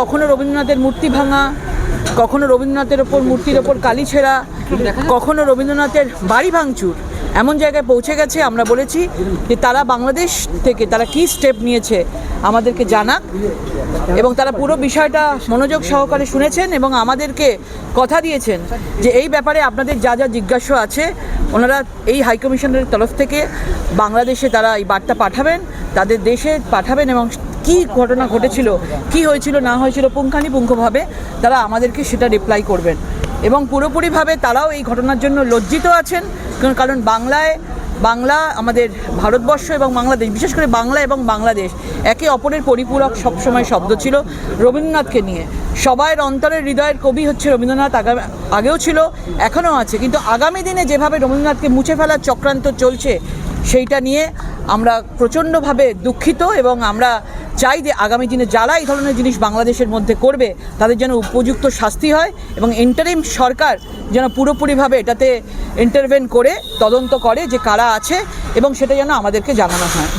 কখনো রবীন্দ্রনাথের মূর্তি ভাঙা, কখনো রবীন্দ্রনাথের ওপর মূর্তির ওপর কালি ছেঁড়া, কখনো রবীন্দ্রনাথের বাড়ি ভাঙচুর। এমন জায়গায় পৌঁছে গেছে, আমরা বলেছি যে তারা বাংলাদেশ থেকে, তারা কী স্টেপ নিয়েছে আমাদেরকে জানাক এবং তারা পুরো বিষয়টা মনোযোগ সহকারে শুনেছেন এবং আমাদেরকে কথা দিয়েছেন যে এই ব্যাপারে আপনাদের যা যা জিজ্ঞাসা আছে, ওনারা এই হাইকমিশনের তরফ থেকে বাংলাদেশে তারা এই বার্তা পাঠাবেন, তাদের দেশে পাঠাবেন এবং কি ঘটনা ঘটেছিল, কি হয়েছিল, না হয়েছিল, পুঙ্খানুপুঙ্খভাবে তারা আমাদেরকে সেটা রিপ্লাই করবেন। এবং পুরোপুরিভাবে তারাও এই ঘটনার জন্য লজ্জিত আছেন, কারণ- বাংলায় বাংলা আমাদের ভারতবর্ষ এবং বাংলাদেশ, বিশেষ করে বাংলা এবং বাংলাদেশ, একে অপরের পরিপূরক সবসময় শব্দ ছিল রবীন্দ্রনাথকে নিয়ে। সবাইয়ের অন্তরের হৃদয়ের কবি হচ্ছে রবীন্দ্রনাথ আগামী আগেও ছিল, এখনও আছে। কিন্তু আগামী দিনে যেভাবে রবীন্দ্রনাথকে মুছে ফেলার চক্রান্ত চলছে, সেইটা নিয়ে আমরা প্রচণ্ডভাবে দুঃখিত এবং আমরা চাই যে আগামী দিনে যারা এই ধরনের জিনিস বাংলাদেশের মধ্যে করবে, তাদের যেন উপযুক্ত শাস্তি হয় এবং ইন্টারিম সরকার যেন পুরোপুরিভাবে এটাতে ইন্টারভেন করে, তদন্ত করে যে কারা আছে এবং সেটা যেন আমাদেরকে জানানো হয়।